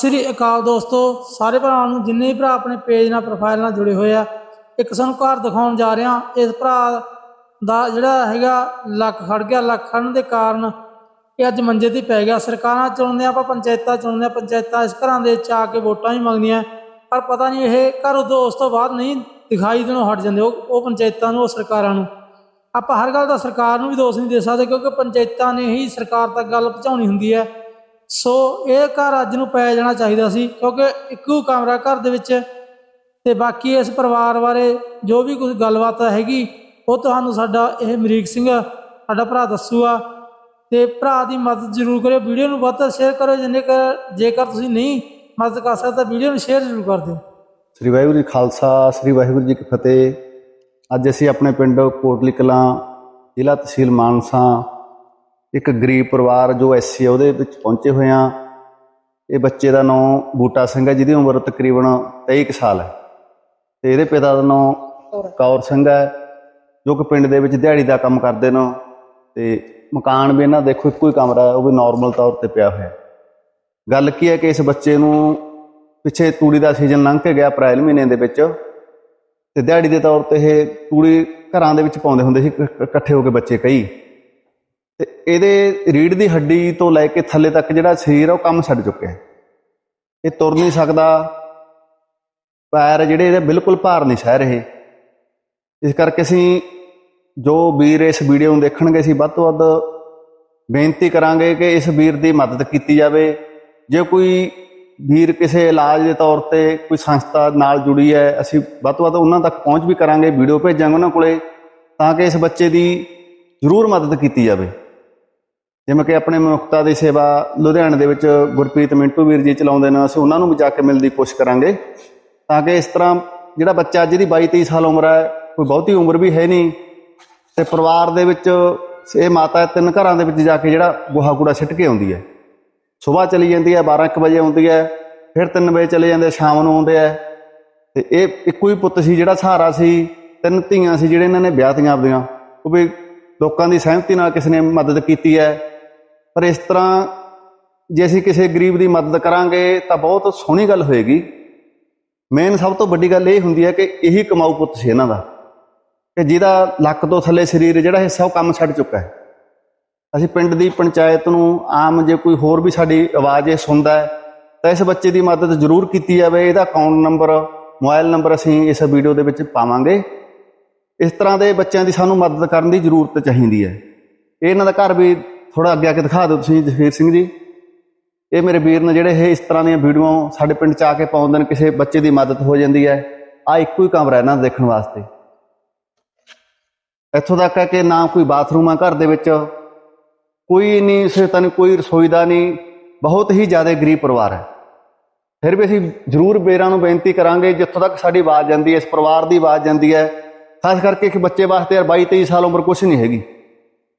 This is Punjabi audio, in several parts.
ਸ੍ਰੀ ਅਕਾਲ ਦੋਸਤੋ, ਸਾਰੇ ਭਰਾਵਾਂ ਨੂੰ ਜਿੰਨੇ ਵੀ ਭਰਾ ਆਪਣੇ ਪੇਜ ਨਾਲ ਪ੍ਰੋਫਾਈਲ ਨਾਲ ਜੁੜੇ ਹੋਏ ਆ, ਇੱਕ ਸਾਨੂੰ ਘਰ ਦਿਖਾਉਣ ਜਾ ਰਹੇ ਹਾਂ। ਇਸ ਭਰਾ ਦਾ ਜਿਹੜਾ ਹੈਗਾ ਲੱਕ ਖੜ ਗਿਆ, ਲੱਕ ਖੜਨ ਦੇ ਕਾਰਨ ਇਹ ਅੱਜ ਮੰਜੇ ਤੇ ਪੈ ਗਿਆ। ਸਰਕਾਰਾਂ ਚੁਣਦੇ ਆਪਾਂ, ਪੰਚਾਇਤਾਂ ਚੁਣਦੇ ਆ ਪੰਚਾਇਤਾਂ ਇਸ ਘਰਾਂ ਦੇ ਵਿੱਚ ਆ ਕੇ ਵੋਟਾਂ ਵੀ ਮੰਗਦੀਆਂ। ਪਰ ਪਤਾ ਨਹੀਂ ਇਹ ਘਰ ਉਦੋਂ ਉਸ ਤੋਂ ਬਾਅਦ ਨਹੀਂ ਦਿਖਾਈ ਦੇਣੋਂ ਹਟ ਜਾਂਦੇ ਉਹ ਉਹ ਪੰਚਾਇਤਾਂ ਨੂੰ, ਉਹ ਸਰਕਾਰਾਂ ਨੂੰ। ਆਪਾਂ ਹਰ ਗੱਲ ਦਾ ਸਰਕਾਰ ਨੂੰ ਵੀ ਦੋਸ਼ ਨਹੀਂ ਦੇ ਸਕਦੇ, ਕਿਉਂਕਿ ਪੰਚਾਇਤਾਂ ਨੇ ਹੀ ਸਰਕਾਰ ਤੱਕ ਗੱਲ ਪਹੁੰਚਾਉਣੀ ਹੁੰਦੀ ਹੈ। ਸੋ ਇਹ ਘਰ ਅੱਜ ਨੂੰ ਪੈ ਜਾਣਾ ਚਾਹੀਦਾ ਸੀ, ਕਿਉਂਕਿ ਇੱਕੋ ਕਮਰਾ ਘਰ ਦੇ ਵਿੱਚ ਤੇ ਬਾਕੀ ਇਸ ਪਰਿਵਾਰ ਬਾਰੇ ਜੋ ਵੀ ਕੁਝ ਗੱਲਬਾਤ ਹੈਗੀ, ਉਹ ਤੁਹਾਨੂੰ ਸਾਡਾ ਇਹ ਮਰੀਕ ਸਿੰਘ, ਸਾਡਾ ਭਰਾ ਦੱਸੂਗਾ। ਤੇ ਭਰਾ ਦੀ ਮਦਦ ਜ਼ਰੂਰ ਕਰਿਓ, ਵੀਡੀਓ ਨੂੰ ਵੱਧ ਤੋਂ ਸ਼ੇਅਰ ਕਰੋ ਜਿੰਨੇ ਕਰ ਜੇਕਰ ਤੁਸੀਂ ਨਹੀਂ ਮਦਦ ਕਰ ਸਕਦੇ, ਤਾਂ ਵੀਡੀਓ ਨੂੰ ਸ਼ੇਅਰ ਜ਼ਰੂਰ ਕਰ ਦਿਓ। ਸ੍ਰੀ ਵਾਹਿਗੁਰੂ ਜੀ ਖਾਲਸਾ, ਸ੍ਰੀ ਵਾਹਿਗੁਰੂ ਜੀ ਕੀ ਫਤਿਹ। ਅੱਜ ਅਸੀਂ ਆਪਣੇ ਪਿੰਡ ਕੋਟਲੀ ਕਲਾਂ ਜ਼ਿਲ੍ਹਾ ਤਹਿਸੀਲ ਮਾਨਸਾ ਇੱਕ ਗਰੀਬ ਪਰਿਵਾਰ ਜੋ ਐਸਸੀ ਹੈ ਉਹਦੇ ਵਿੱਚ ਪਹੁੰਚੇ ਹੋਏ ਹਾਂ। ਇਹ ਬੱਚੇ ਦਾ ਨਾਮ ਬੂਟਾ ਸਿੰਘ ਹੈ, ਜਿਹਦੀ ਉਮਰ ਤਕਰੀਬਨ 23 ਕੁ ਸਾਲ ਹੈ। ਤੇ ਇਹਦੇ ਪਿਤਾ ਦਾ ਨਾਮ ਕੌਰ ਸਿੰਘ ਹੈ, ਜੋ ਕਿ ਪਿੰਡ ਦੇ ਵਿੱਚ ਦਿਹਾੜੀ ਦਾ ਕੰਮ ਕਰਦੇ ਨੇ। ਤੇ ਮਕਾਨ ਵੀ ਇਹਨਾਂ ਦੇਖੋ, ਇੱਕੋ ਹੀ ਕਮਰਾ ਹੈ, ਉਹ ਵੀ ਨਾਰਮਲ ਤੌਰ ਤੇ ਪਿਆ ਹੋਇਆ ਗੱਲ ਕੀ ਹੈ ਕਿ ਇਸ ਬੱਚੇ ਨੂੰ ਪਿੱਛੇ ਤੂੜੀ ਦਾ ਸੀਜ਼ਨ ਲੰਘ ਕੇ ਗਿਆ ਅਪ੍ਰੈਲ ਮਹੀਨੇ ਦੇ ਵਿੱਚ। ਤੇ ਦਿਹਾੜੀ ਦੇ ਤੌਰ ਤੇ ਇਹ ਤੂੜੀ ਘਰਾਂ ਦੇ ਵਿੱਚ ਪਾਉਂਦੇ ਹੁੰਦੇ ਸੀ ਇਕ- ਇਕੱਠੇ ਹੋ ਕੇ ਬੱਚੇ ਕਈ। ਤੇ ਇਹਦੇ ਰੀੜ ਦੀ ਹੱਡੀ ਤੋਂ ਲੈ ਕੇ ਥੱਲੇ ਤੱਕ ਜਿਹੜਾ ਸਰੀਰ ਆ ਉਹ ਕੰਮ ਛੱਡ ਚੁੱਕਿਆ ਇਹ ਤੁਰ ਨਹੀਂ ਸਕਦਾ। ਪੈਰ ਜਿਹੜੇ ਇਹਦੇ ਬਿਲਕੁਲ ਭਾਰ ਨਹੀਂ ਸਹਿ ਰਹੇ। ਇਸ ਕਰਕੇ ਅਸੀਂ ਜੋ ਵੀਰ ਇਸ ਵੀਡੀਓ ਨੂੰ ਦੇਖਣਗੇ, ਅਸੀਂ ਵੱਧ ਤੋਂ ਵੱਧ ਬੇਨਤੀ ਕਰਾਂਗੇ ਕਿ ਇਸ ਵੀਰ ਦੀ ਮਦਦ ਕੀਤੀ ਜਾਵੇ। ਜੇ ਕੋਈ ਵੀਰ ਕਿਸੇ ਇਲਾਜ ਦੇ ਤੌਰ ਤੇ ਕੋਈ ਸੰਸਥਾ ਨਾਲ ਜੁੜੀ ਹੈ, ਅਸੀਂ ਵੱਧ ਤੋਂ ਵੱਧ ਉਹਨਾਂ ਤੱਕ ਪਹੁੰਚ ਵੀ ਕਰਾਂਗੇ, ਵੀਡੀਓ ਭੇਜਾਂਗੇ ਉਹਨਾਂ ਕੋਲੇ, ਤਾਂ ਕਿ ਇਸ ਬੱਚੇ ਦੀ ਜ਼ਰੂਰ ਮਦਦ ਕੀਤੀ ਜਾਵੇ। ਜਿਵੇਂ ਕਿ ਆਪਣੇ ਮਨੁੱਖਤਾ ਦੀ ਸੇਵਾ ਲੁਧਿਆਣੇ ਦੇ ਵਿੱਚ ਗੁਰਪ੍ਰੀਤ ਮਿੰਟੂ ਵੀਰ ਜੀ ਚਲਾਉਂਦੇ ਨੇ, ਅਸੀਂ ਉਹਨਾਂ ਨੂੰ ਵੀ ਜਾ ਕੇ ਮਿਲਣ ਦੀ ਕੋਸ਼ਿਸ਼ ਕਰਾਂਗੇ। ਤਾਂ ਕਿ ਇਸ ਤਰ੍ਹਾਂ ਜਿਹੜਾ ਬੱਚਾ ਜਿਹਦੀ 22 23 ਸਾਲ ਉਮਰ ਹੈ, ਕੋਈ ਬਹੁਤੀ ਉਮਰ ਵੀ ਹੈ ਨਹੀਂ ਤੇ ਪਰਿਵਾਰ ਦੇ ਵਿੱਚ ਇਹ ਮਾਤਾ ਤਿੰਨ ਘਰਾਂ ਦੇ ਵਿੱਚ ਜਾ ਕੇ ਜਿਹੜਾ ਗੋਹਾ ਕੂੜਾ ਸਿੱਟ ਕੇ ਆਉਂਦੀ ਹੈ। ਸਵੇਰ ਚਲੀ ਜਾਂਦੀ ਹੈ 12 1 ਵਜੇ ਆਉਂਦੀ ਹੈ, ਫਿਰ 3 ਵਜੇ ਚਲੇ ਜਾਂਦੇ ਸ਼ਾਮ ਨੂੰ ਆਉਂਦੇ ਆ ਤੇ ਇਹ ਇੱਕੋ ਹੀ ਪੁੱਤ ਸੀ ਜਿਹੜਾ ਸਹਾਰਾ ਸੀ, ਤਿੰਨ ਧੀਆਂ ਸੀ ਜਿਹੜੇ ਇਹਨਾਂ ਨੇ ਵਿਆਹ ਤੀਆਂ ਆਪਦੀਆਂ। ਉਹ ਵੀ ਲੋਕਾਂ ਦੀ ਸਹਿਮਤੀ ਨਾਲ ਕਿਸੇ ਨੇ ਮਦਦ ਕੀਤੀ ਹੈ। ਪਰ ਇਸ ਤਰ੍ਹਾਂ ਜੇ ਅਸੀਂ ਕਿਸੇ ਗਰੀਬ ਦੀ ਮਦਦ ਕਰਾਂਗੇ ਤਾਂ ਬਹੁਤ ਸੋਹਣੀ ਗੱਲ ਹੋਏਗੀ। ਮੇਨ ਸਭ ਤੋਂ ਵੱਡੀ ਗੱਲ ਇਹ ਹੁੰਦੀ ਹੈ ਕਿ ਇਹੀ ਕਮਾਊ ਪੁੱਤ ਸੀ ਇਹਨਾਂ ਦਾ ਕਿ ਜਿਹਦਾ ਲੱਕ ਤੋਂ ਥੱਲੇ ਸਰੀਰ ਜਿਹੜਾ ਹਿੱਸਾ ਉਹ ਕੰਮ ਛੱਡ ਚੁੱਕਾ ਹੈ। ਅਸੀਂ ਪਿੰਡ ਦੀ ਪੰਚਾਇਤ ਨੂੰ ਆਮ ਜੇ ਕੋਈ ਹੋਰ ਵੀ ਸਾਡੀ ਆਵਾਜ਼ ਇਹ ਸੁਣਦਾ ਹੈ ਤਾਂ ਇਸ ਬੱਚੇ ਦੀ ਮਦਦ ਜ਼ਰੂਰ ਕੀਤੀ ਜਾਵੇ। ਇਹਦਾ ਅਕਾਊਂਟ ਨੰਬਰ ਮੋਬਾਈਲ ਨੰਬਰ ਅਸੀਂ ਇਸ ਵੀਡੀਓ ਦੇ ਵਿੱਚ ਪਾਵਾਂਗੇ। ਇਸ ਤਰ੍ਹਾਂ ਦੇ ਬੱਚਿਆਂ ਦੀ ਸਾਨੂੰ ਮਦਦ ਕਰਨ ਦੀ ਜ਼ਰੂਰਤ ਚਾਹੀਦੀ ਹੈ। ਇਹ ਇਹਨਾਂ ਦਾ ਘਰ ਵੀ ਥੋੜਾ ਅੱਗੇ ਆ ਕੇ ਦਿਖਾ ਦਿਓ ਤੁਸੀਂ, ਜਸਵੀਰ ਸਿੰਘ ਜੀ। ਇਹ ਮੇਰੇ ਵੀਰ ਨੇ ਜਿਹੜੇ ਇਹ ਇਸ ਤਰ੍ਹਾਂ ਦੀਆਂ ਵੀਡੀਓ ਸਾਡੇ ਪਿੰਡ ਚ ਆ ਕੇ ਪਾਉਂਦੇ ਨੇ, ਕਿਸੇ ਬੱਚੇ ਦੀ ਮਦਦ ਹੋ ਜਾਂਦੀ ਹੈ। ਆ ਇੱਕੋ ਹੀ ਕਮਰਾ ਇਹਨਾਂ ਦਾ ਦੇਖਣ ਵਾਸਤੇ। ਇੱਥੋਂ ਤੱਕ ਹੈ ਕਿ ਨਾ ਕੋਈ ਬਾਥਰੂਮ ਆ ਘਰ ਦੇ ਵਿੱਚ। ਕੋਈ ਨਹੀਂ ਸਹਾਇਤਾ ਨਹੀਂ, ਕੋਈ ਰਸੋਈ ਦਾ ਨਹੀਂ। ਬਹੁਤ ਹੀ ਜ਼ਿਆਦਾ ਗਰੀਬ ਪਰਿਵਾਰ ਹੈ। ਫਿਰ ਵੀ ਅਸੀਂ ਜ਼ਰੂਰ ਬੇਰਾਂ ਨੂੰ ਬੇਨਤੀ ਕਰਾਂਗੇ, ਜਿੱਥੋਂ ਤੱਕ ਸਾਡੀ ਆਵਾਜ਼ ਜਾਂਦੀ ਹੈ, ਇਸ ਪਰਿਵਾਰ ਦੀ ਆਵਾਜ਼ ਜਾਂਦੀ ਹੈ। ਖਾਸ ਕਰਕੇ ਇੱਕ ਬੱਚੇ ਵਾਸਤੇ ਯਾਰ 22 23 ਸਾਲ ਉਮਰ ਕੁਛ ਨਹੀਂ ਹੈਗੀ।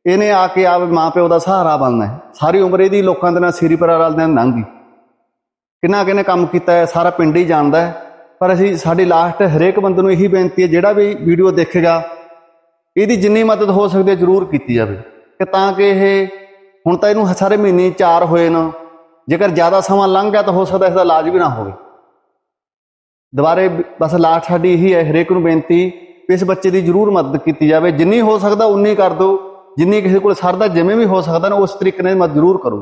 ਇਹਨੇ ਆ ਕੇ ਆਪ ਮਾਂ ਪਿਓ ਦਾ ਸਹਾਰਾ ਬਣਨਾ ਹੈ। ਸਾਰੀ ਉਮਰ ਇਹਦੀ ਲੋਕਾਂ ਦੇ ਨਾਲ ਸਿਰੀ ਪਰ ਰਲਦੇ ਨਾਲ ਲੰਘ। ਗਈ ਕਿੰਨਾ ਕਿੰਨੇ ਕੰਮ ਕੀਤਾ ਹੈ, ਸਾਰਾ ਪਿੰਡ ਹੀ ਜਾਣਦਾ ਹੈ। ਪਰ ਅਸੀਂ, ਸਾਡੀ ਲਾਸਟ ਹਰੇਕ ਬੰਦੇ ਨੂੰ ਇਹੀ ਬੇਨਤੀ ਹੈ, ਜਿਹੜਾ ਵੀ ਵੀਡੀਓ ਦੇਖੇਗਾ, ਇਹਦੀ ਜਿੰਨੀ ਮਦਦ ਹੋ ਸਕਦੀ ਹੈ, ਜ਼ਰੂਰ ਕੀਤੀ ਜਾਵੇ। ਕਿ ਤਾਂ ਕਿ ਇਹ, ਹੁਣ ਤਾਂ ਇਹਨੂੰ ਸਾਰੇ ਮਹੀਨੇ ਚਾਰ ਹੋਏ ਨੇ। ਜੇਕਰ ਜ਼ਿਆਦਾ ਸਮਾਂ ਲੰਘ ਗਿਆ ਤਾਂ ਹੋ ਸਕਦਾ ਇਸ ਦਾ ਇਲਾਜ ਵੀ ਨਾ ਹੋਵੇ। ਦੁਬਾਰੇ ਬਸ ਲਾਸਟ ਸਾਡੀ ਇਹੀ ਹੈ, ਹਰੇਕ ਨੂੰ ਬੇਨਤੀ ਕਿ ਇਸ ਬੱਚੇ ਦੀ ਜ਼ਰੂਰ ਮਦਦ ਕੀਤੀ ਜਾਵੇ। ਜਿੰਨੀ ਹੋ ਸਕਦਾ ਉਨੀ ਕਰ ਦਿਓ। ਜਿੰਨੀ ਕਿਸੇ ਕੋਲ ਸਰਦਾ ਜਿਵੇਂ ਵੀ ਹੋ ਸਕਦਾ ਨਾ, ਉਸ ਤਰੀਕੇ ਨਾਲ ਮੈਂ ਜ਼ਰੂਰ ਕਰੋ